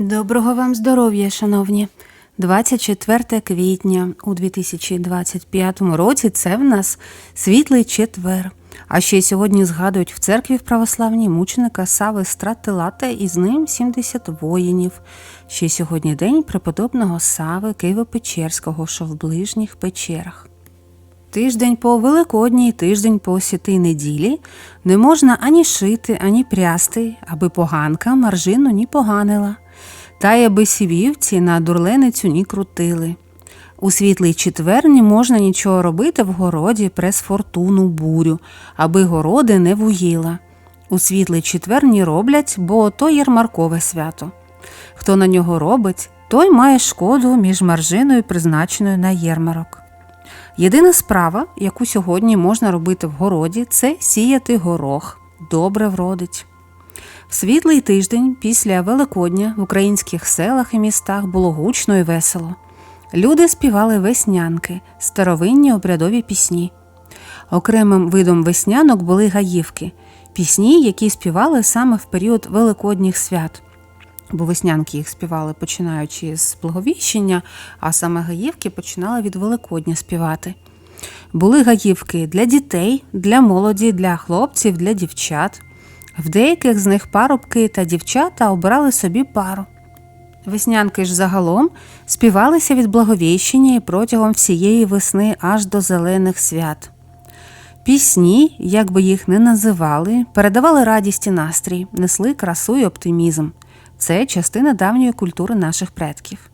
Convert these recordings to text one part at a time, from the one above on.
Доброго вам здоров'я, шановні. 24 квітня у 2025 році це в нас світлий четвер. А ще сьогодні згадують в церкві в православній мученика Сави Стратилата і з ним 70 воїнів. Ще сьогодні день преподобного Сави Києво-Печерського, що в ближніх печерах. Тиждень по Великодній, тиждень по святій неділі не можна ані шити, ані прясти, аби поганка маржину ні поганила, та й аби сівівці на дурленицю ні крутили. У світлий четвер не можна нічого робити в городі прес фортуну бурю, аби городи не вуїла. У світлий четвер ні роблять, бо то ярмаркове свято. Хто на нього робить, той має шкоду між маржиною, призначеною на ярмарок. Єдина справа, яку сьогодні можна робити в городі, це сіяти горох. Добре вродить. Світлий тиждень після Великодня в українських селах і містах було гучно і весело. Люди співали веснянки, старовинні обрядові пісні. Окремим видом веснянок були гаївки, пісні, які співали саме в період великодніх свят. Бо веснянки їх співали починаючи з благовіщення, а саме гаївки починали від Великодня співати. Були гаївки для дітей, для молоді, для хлопців, для дівчат. В деяких з них парубки та дівчата обирали собі пару. Веснянки ж загалом співалися від благовіщення і протягом всієї весни аж до зелених свят. Пісні, як би їх не називали, передавали радість і настрій, несли красу і оптимізм. Це частина давньої культури наших предків.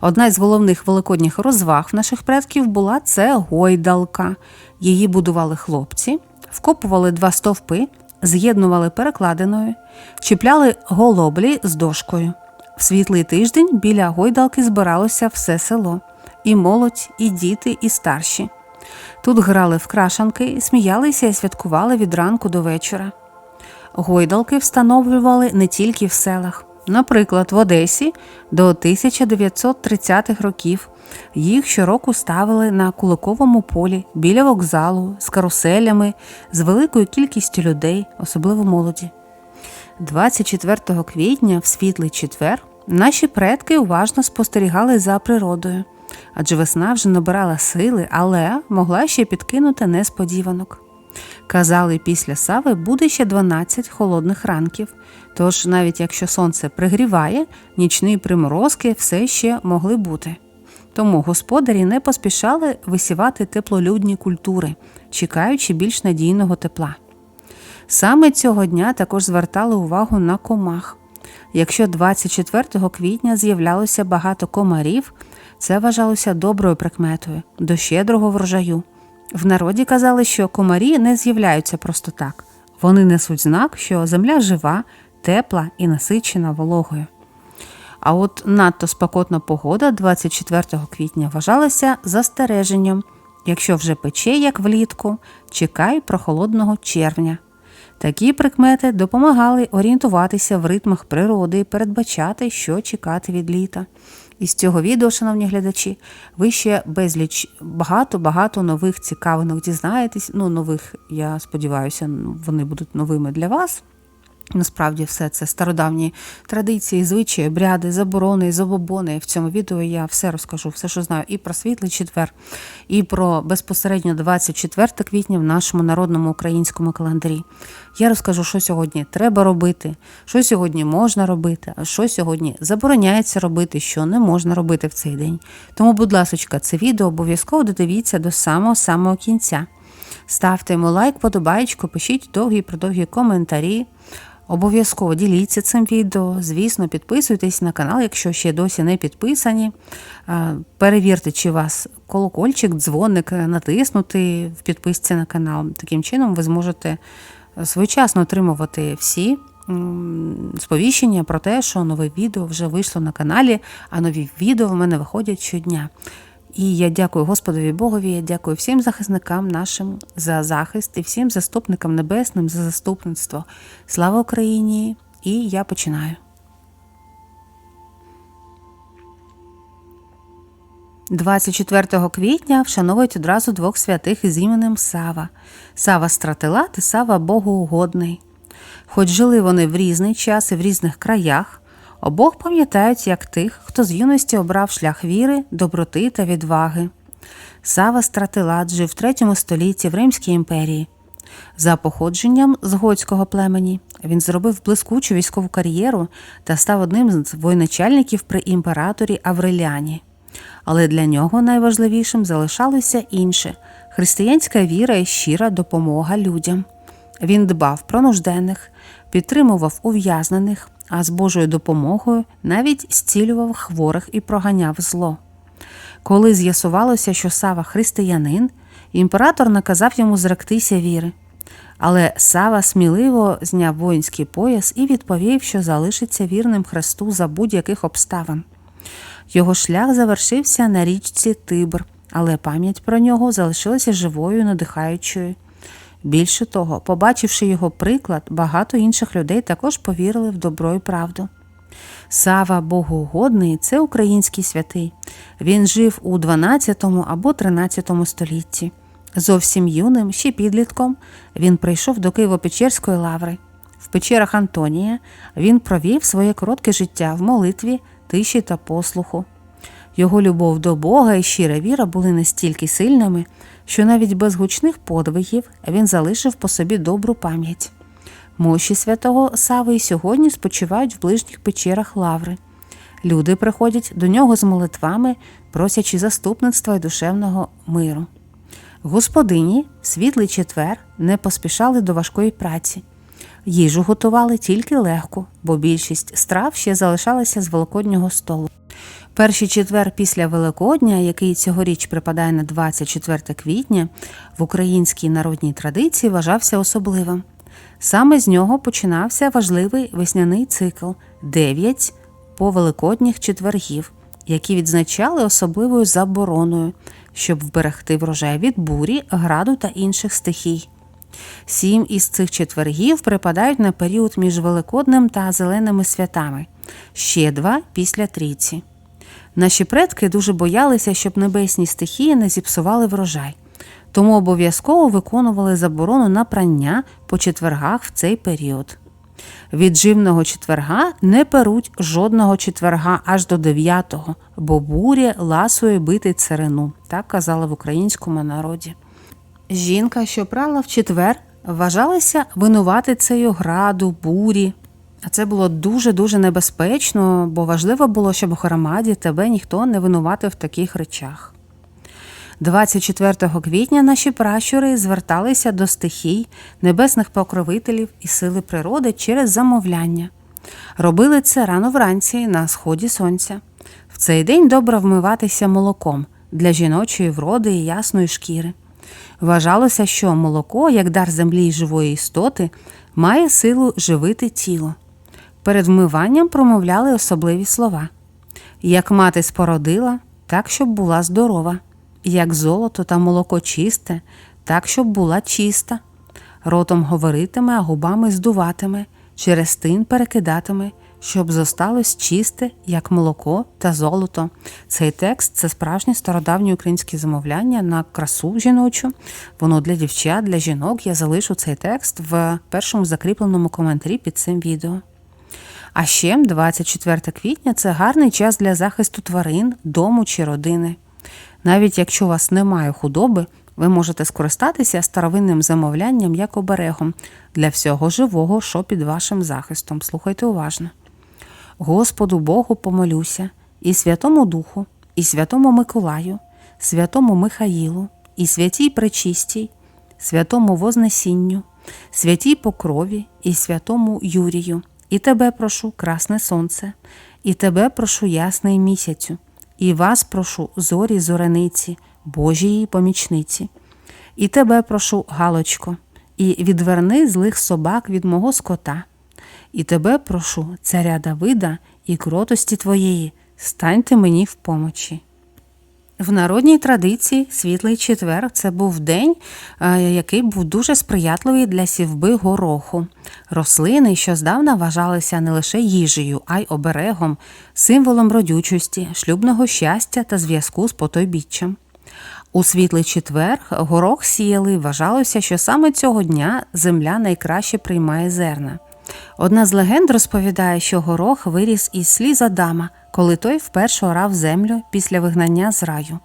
Одна із головних великодніх розваг наших предків була це гойдалка. Її будували хлопці, вкопували два стовпи, з'єднували перекладиною, чіпляли голоблі з дошкою. В світлий тиждень біля гойдалки збиралося все село і молодь, і діти, і старші. Тут грали в крашанки, сміялися і святкували від ранку до вечора. Гойдалки встановлювали не тільки в селах. Наприклад, в Одесі до 1930-х років їх щороку ставили на Куликовому полі біля вокзалу з каруселями, з великою кількістю людей, особливо молоді. 24 квітня, в світлий четвер, наші предки уважно спостерігали за природою, адже весна вже набирала сили, але могла ще підкинути несподіванок. Казали, після сави буде ще 12 холодних ранків, тож навіть якщо сонце пригріває, нічні приморозки все ще могли бути. Тому господарі не поспішали висівати теплолюдні культури, чекаючи більш надійного тепла. Саме цього дня також звертали увагу на комах. Якщо 24 квітня з'являлося багато комарів, це вважалося доброю прикметою до щедрого врожаю. В народі казали, що комарі не з'являються просто так. Вони несуть знак, що земля жива, тепла і насичена вологою. А от надто спекотна погода 24 квітня вважалася застереженням. Якщо вже пече, як влітку, чекай прохолодного червня. Такі прикмети допомагали орієнтуватися в ритмах природи і передбачати, що чекати від літа. Із цього відео, шановні глядачі, ви ще безліч багато-багато нових цікавинок дізнаєтесь. Ну, нових, я сподіваюся, вони будуть новими для вас. Насправді, все це стародавні традиції, звичаї, обряди, заборони, забобони. В цьому відео я все розкажу, все, що знаю, і про світлий четвер, і про безпосередньо 24 квітня в нашому народному українському календарі. Я розкажу, що сьогодні треба робити, що сьогодні можна робити, а що сьогодні забороняється робити, що не можна робити в цей день. Тому, будь ласка, це відео обов'язково додивіться до самого-самого кінця. Ставте йому лайк, подобаєчку, пишіть довгі продовгі коментарі. Обов'язково діліться цим відео. Звісно, підписуйтесь на канал, якщо ще досі не підписані. Перевірте, чи у вас колокольчик, дзвоник натиснути в підписці на канал. Таким чином, ви зможете своєчасно отримувати всі сповіщення про те, що нове відео вже вийшло на каналі, а нові відео в мене виходять щодня. І я дякую Господові Богові, я дякую всім захисникам нашим за захист і всім заступникам небесним за заступництво. Слава Україні! І я починаю. «24 квітня вшановують одразу двох святих із іменем Сава Сава Стратилат і Сава Богоугодний. Хоч жили вони в різний час і в різних краях, Обох пам'ятають як тих, хто з юності обрав шлях віри, доброти та відваги. Сава Стратилат жив в третьому столітті в Римській імперії. За походженням з готського племені він зробив блискучу військову кар'єру та став одним з воєначальників при імператорі Авреліані. Але для нього найважливішим залишалося інше християнська віра і щира допомога людям. Він дбав про нужденних, підтримував ув'язнених, а з Божою допомогою навіть зцілював хворих і проганяв зло. Коли з'ясувалося, що Сава християнин, імператор наказав йому зректися віри. Але Сава сміливо зняв воїнський пояс і відповів, що залишиться вірним Христу за будь-яких обставин. Його шлях завершився на річці Тибр, але пам'ять про нього залишилася живою, надихаючою. Більше того, побачивши його приклад, багато інших людей також повірили в добро і правду. Сава Богоугодний це український святий. Він жив у 12 або 13 столітті. Зовсім юним, ще підлітком, він прийшов до Києво-Печерської лаври. В печерах Антонія він провів своє коротке життя в молитві, тиші та послуху. Його любов до Бога і щира віра були настільки сильними, що навіть без гучних подвигів він залишив по собі добру пам'ять. Мощі святого Сави і сьогодні спочивають в ближніх печерах лаври. Люди приходять до нього з молитвами, просячи заступництва й душевного миру. Господині світлий четвер не поспішали до важкої праці. Їжу готували тільки легко, бо більшість страв ще залишалася з великоднього столу. Перший четвер після Великодня, який цьогоріч припадає на 24 квітня, в українській народній традиції вважався особливим. Саме з нього починався важливий весняний цикл дев'ять повеликодніх четвергів, які відзначали особливою забороною, щоб вберегти врожай від бурі, граду та інших стихій. Сім із цих четвергів припадають на період між Великодним та Зеленими святами, ще два після трійці. Наші предки дуже боялися, щоб небесні стихії не зіпсували врожай, тому обов'язково виконували заборону на прання по четвергах в цей період. Від жимного четверга не перуть жодного четверга аж до дев'ятого, бо буря ласує бити царину, так казали в українському народі. Жінка, що прала в четвер, вважалася винуватицею граду, бурі. А це було дуже-дуже небезпечно, бо важливо було, щоб у громаді тебе ніхто не винуватив в таких речах. 24 квітня наші пращури зверталися до стихій, небесних покровителів і сили природи через замовляння. Робили це рано вранці на сході сонця. В цей день добре вмиватися молоком для жіночої вроди і ясної шкіри. Вважалося, що молоко, як дар землі й живої істоти, має силу живити тіло. Перед вмиванням промовляли особливі слова як мати спородила, так, щоб була здорова, як золото та молоко чисте, так, щоб була чиста. Ротом говоритиме, а губами здуватиме, через тин перекидатиме, щоб зосталось чисте, як молоко та золото. Цей текст це справжнє стародавнє українське замовляння на красу жіночу. Воно для дівчат, для жінок. Я залишу цей текст в першому закріпленому коментарі під цим відео. А ще 24 квітня це гарний час для захисту тварин, дому чи родини. Навіть якщо у вас немає худоби, ви можете скористатися старовинним замовлянням як оберегом для всього живого, що під вашим захистом. Слухайте уважно. Господу Богу помолюся, і Святому Духу, і Святому Миколаю, Святому Михаїлу, і святій Пречистій, Святому Вознесінню, святій Покрові і Святому Юрію. І тебе прошу, красне сонце, і тебе прошу ясний місяцю, і вас прошу зорі зорениці, Божії помічниці, і тебе прошу, Галочко, і відверни злих собак від мого скота, і тебе прошу, царя Давида і кротості твоєї, станьте мені в помочі. В народній традиції світлий четвер це був день, е, який був дуже сприятливий для сівби гороху, рослини, що здавна вважалися не лише їжею, а й оберегом, символом родючості, шлюбного щастя та зв'язку з потойбіччям. У світлий четвер горох сіяли, вважалося, що саме цього дня земля найкраще приймає зерна. Одна з легенд розповідає, що горох виріс із сліз Адама, коли той вперше орав землю після вигнання з раю.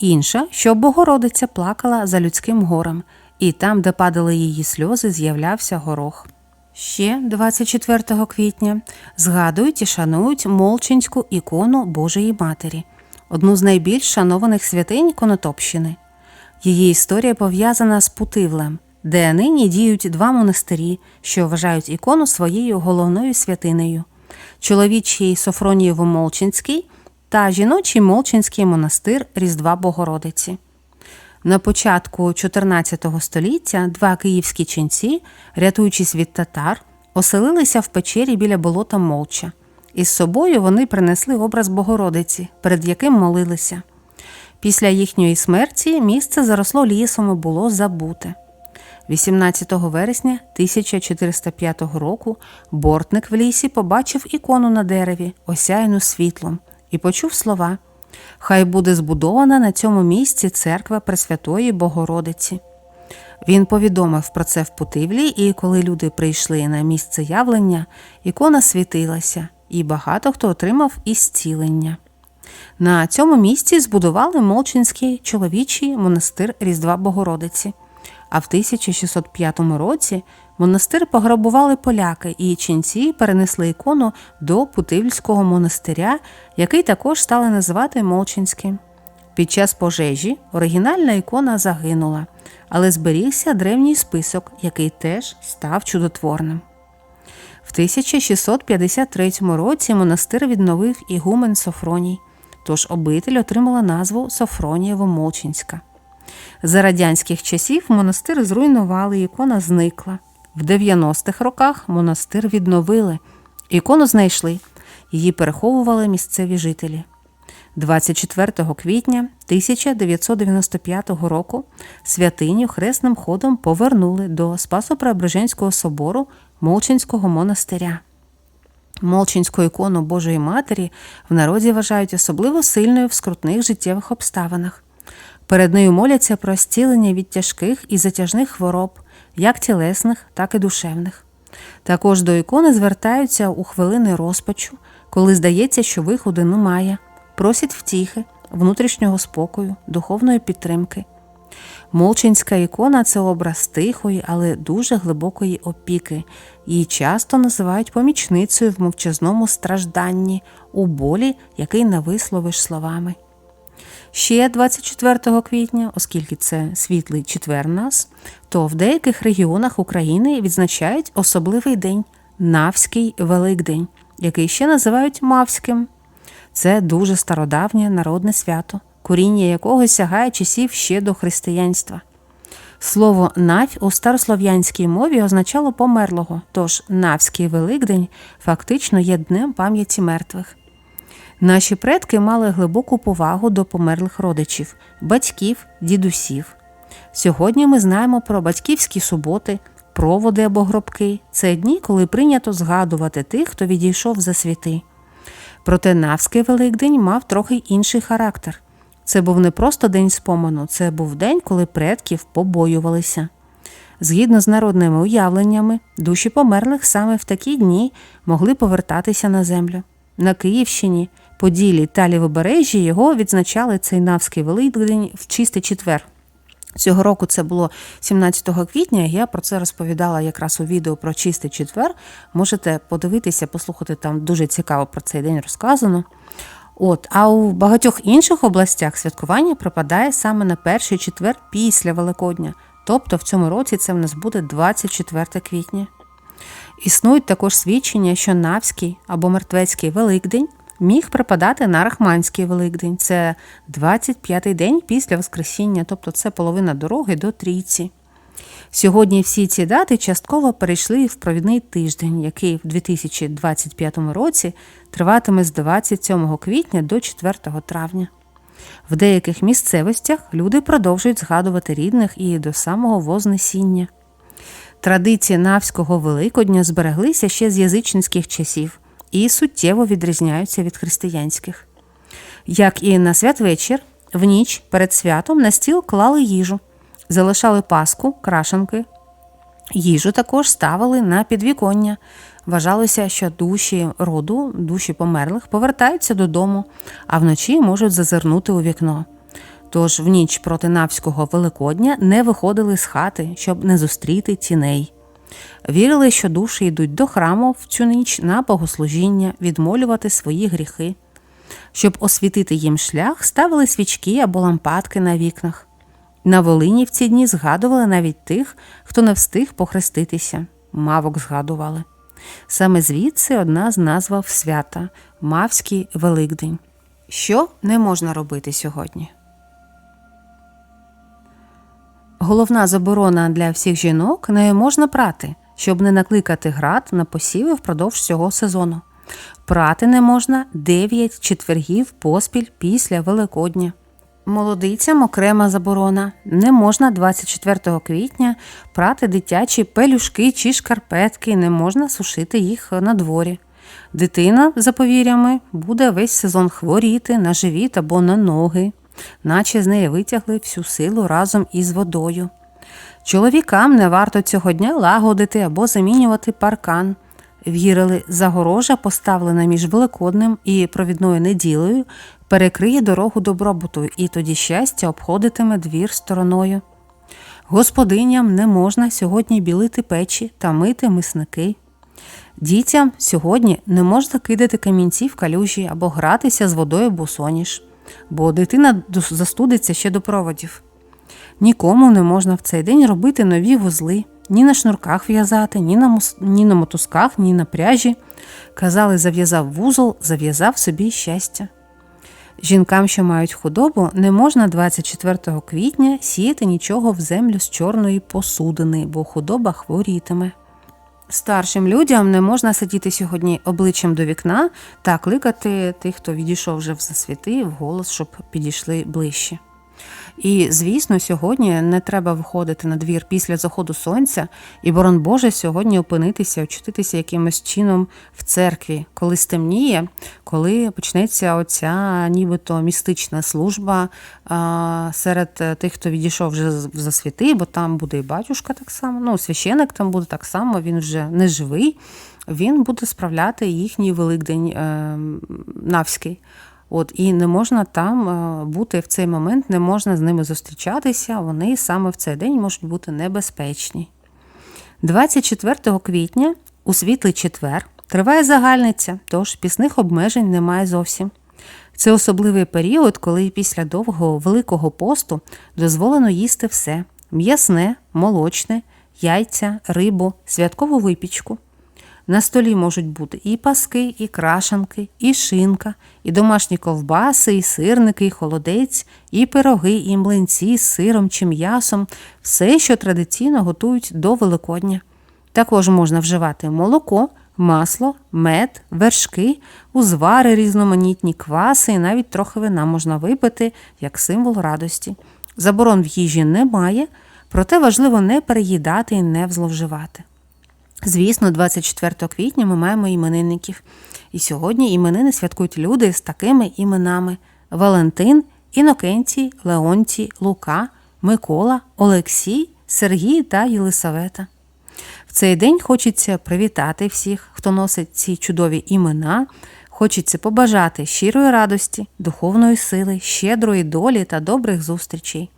Інша, що Богородиця плакала за людським горем, і там, де падали її сльози, з'являвся горох. Ще 24 квітня згадують і шанують Молчинську ікону Божої Матері, одну з найбільш шанованих святинь Конотопщини. Її історія пов'язана з Путивлем, де нині діють два монастирі, що вважають ікону своєю головною святинею чоловічий Софронієво-Молчинський та жіночий Молчинський монастир Різдва Богородиці. На початку 14 століття два київські ченці, рятуючись від татар, оселилися в печері біля болота Молча. Із собою вони принесли образ Богородиці, перед яким молилися. Після їхньої смерті місце заросло лісом і було забуте. 18 вересня 1405 року бортник в лісі побачив ікону на дереві, осяяну світлом, і почув слова Хай буде збудована на цьому місці церква Пресвятої Богородиці. Він повідомив про це в Путивлі, і коли люди прийшли на місце явлення, ікона світилася, і багато хто отримав ісцілення. На цьому місці збудували Молчинський чоловічий монастир Різдва Богородиці. А в 1605 році монастир пограбували поляки, і ченці перенесли ікону до Путивльського монастиря, який також стали називати Молчинським. Під час пожежі оригінальна ікона загинула, але зберігся древній список, який теж став чудотворним. В 1653 році монастир відновив ігумен Софроній, тож обитель отримала назву Софронієво-Молчинська. За радянських часів монастир зруйнували, ікона зникла. В 90-х роках монастир відновили, ікону знайшли, її переховували місцеві жителі. 24 квітня 1995 року святиню хресним ходом повернули до Спасо-Преображенського собору Молчинського монастиря. Молчинську ікону Божої Матері в народі вважають особливо сильною в скрутних життєвих обставинах. Перед нею моляться про зцілення від тяжких і затяжних хвороб, як тілесних, так і душевних. Також до ікони звертаються у хвилини розпачу, коли здається, що виходу немає, просять втіхи, внутрішнього спокою, духовної підтримки. Молчинська ікона це образ тихої, але дуже глибокої опіки. Її часто називають помічницею в мовчазному стражданні, у болі, який не висловиш словами. Ще 24 квітня, оскільки це світлий четвер нас, то в деяких регіонах України відзначають особливий день Навський Великдень, який ще називають Мавським. Це дуже стародавнє народне свято, коріння якого сягає часів ще до християнства. Слово навь у старослов'янській мові означало померлого, тож Навський Великдень фактично є днем пам'яті мертвих. Наші предки мали глибоку повагу до померлих родичів, батьків, дідусів. Сьогодні ми знаємо про батьківські суботи, проводи або гробки. Це дні, коли прийнято згадувати тих, хто відійшов за світи. Проте Навський Великдень мав трохи інший характер. Це був не просто день спомину, це був день, коли предків побоювалися. Згідно з народними уявленнями, душі померлих саме в такі дні могли повертатися на землю. На Київщині Поділі та Лівобережжі його відзначали цей Навський Великдень в чистий четвер. Цього року це було 17 квітня. Я про це розповідала якраз у відео про чистий четвер. Можете подивитися, послухати там дуже цікаво про цей день розказано. От, а у багатьох інших областях святкування припадає саме на перший четвер після Великодня. Тобто в цьому році це в нас буде 24 квітня. Існують також свідчення, що Навський або Мертвецький Великдень міг припадати на Рахманський Великдень. Це 25-й день після Воскресіння, тобто це половина дороги до трійці. Сьогодні всі ці дати частково перейшли в провідний тиждень, який в 2025 році триватиме з 27 квітня до 4 травня. В деяких місцевостях люди продовжують згадувати рідних і до самого Вознесіння. Традиції Навського Великодня збереглися ще з язичницьких часів і суттєво відрізняються від християнських. Як і на святвечір, в ніч перед святом на стіл клали їжу, залишали паску, крашенки, Їжу також ставили на підвіконня. Вважалося, що душі роду, душі померлих повертаються додому, а вночі можуть зазирнути у вікно. Тож в ніч проти Навського Великодня не виходили з хати, щоб не зустріти тіней. Вірили, що душі йдуть до храму в цю ніч на богослужіння, відмолювати свої гріхи. Щоб освітити їм шлях, ставили свічки або лампадки на вікнах. На Волині в ці дні згадували навіть тих, хто не встиг похреститися. Мавок згадували. Саме звідси одна з назв свята Мавський Великдень. Що не можна робити сьогодні? Головна заборона для всіх жінок не можна прати, щоб не накликати град на посіви впродовж цього сезону. Прати не можна 9 четвергів поспіль після Великодня. Молодицям окрема заборона. Не можна 24 квітня прати дитячі пелюшки чи шкарпетки, не можна сушити їх на дворі. Дитина, за повір'ями, буде весь сезон хворіти на живіт або на ноги, наче з неї витягли всю силу разом із водою. Чоловікам не варто цього дня лагодити або замінювати паркан. Вірили, загорожа, поставлена між Великоднем і провідною неділею, перекриє дорогу добробуту, і тоді щастя обходитиме двір стороною. Господиням не можна сьогодні білити печі та мити мисники. Дітям сьогодні не можна кидати камінці в калюжі або гратися з водою босоніж, бо дитина застудиться ще до проводів. Нікому не можна в цей день робити нові вузли, ні на шнурках в'язати, ні на, мус... ні на мотузках, ні на пряжі. Казали, зав'язав вузол, зав'язав собі щастя. Жінкам, що мають худобу, не можна 24 квітня сіяти нічого в землю з чорної посудини, бо худоба хворітиме. Старшим людям не можна сидіти сьогодні обличчям до вікна та кликати тих, хто відійшов вже в засвіти, в голос, щоб підійшли ближче. І, звісно, сьогодні не треба виходити на двір після заходу сонця, і, борон Боже, сьогодні опинитися, очутитися якимось чином в церкві, коли стемніє, коли почнеться оця нібито містична служба серед тих, хто відійшов вже в засвіти, бо там буде і батюшка так само. Ну, священик там буде так само, він вже не живий. Він буде справляти їхній Великдень е, Навський. От і не можна там е, бути в цей момент, не можна з ними зустрічатися. Вони саме в цей день можуть бути небезпечні. 24 квітня у світлий четвер триває загальниця, тож пісних обмежень немає зовсім. Це особливий період, коли після довгого великого посту дозволено їсти все: м'ясне, молочне, яйця, рибу, святкову випічку. На столі можуть бути і паски, і крашанки, і шинка, і домашні ковбаси, і сирники, і холодець, і пироги, і млинці з сиром чи м'ясом, все, що традиційно готують до Великодня. Також можна вживати молоко, масло, мед, вершки, узвари, різноманітні кваси, і навіть трохи вина можна випити як символ радості. Заборон в їжі немає, проте важливо не переїдати і не зловживати. Звісно, 24 квітня ми маємо іменинників. І сьогодні іменини святкують люди з такими іменами: Валентин, Інокенцій, Леонтій, Лука, Микола, Олексій, Сергій та Єлисавета. В цей день хочеться привітати всіх, хто носить ці чудові імена. Хочеться побажати щирої радості, духовної сили, щедрої долі та добрих зустрічей.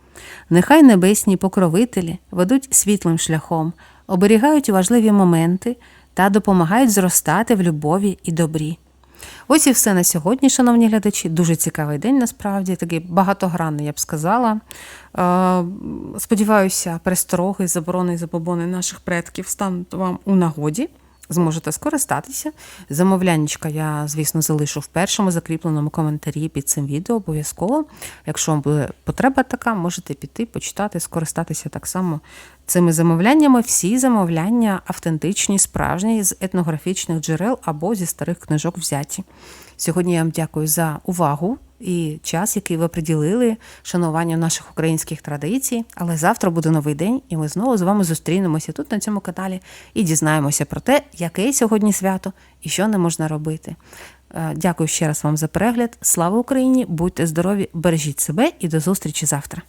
Нехай небесні покровителі ведуть світлим шляхом оберігають важливі моменти та допомагають зростати в любові і добрі. Ось і все на сьогодні, шановні глядачі. Дуже цікавий день, насправді, такий багатогранний, я б сказала. Е, сподіваюся, перестороги, заборони і забобони наших предків стануть вам у нагоді зможете скористатися. Замовляннячка я, звісно, залишу в першому закріпленому коментарі під цим відео обов'язково. Якщо вам буде потреба така, можете піти, почитати, скористатися так само цими замовляннями. Всі замовляння автентичні, справжні, з етнографічних джерел або зі старих книжок взяті. Сьогодні я вам дякую за увагу і час, який ви приділили шануванню наших українських традицій. Але завтра буде новий день, і ми знову з вами зустрінемося тут на цьому каналі і дізнаємося про те, яке сьогодні свято і що не можна робити. Е, дякую ще раз вам за перегляд. Слава Україні! Будьте здорові, бережіть себе і до зустрічі завтра.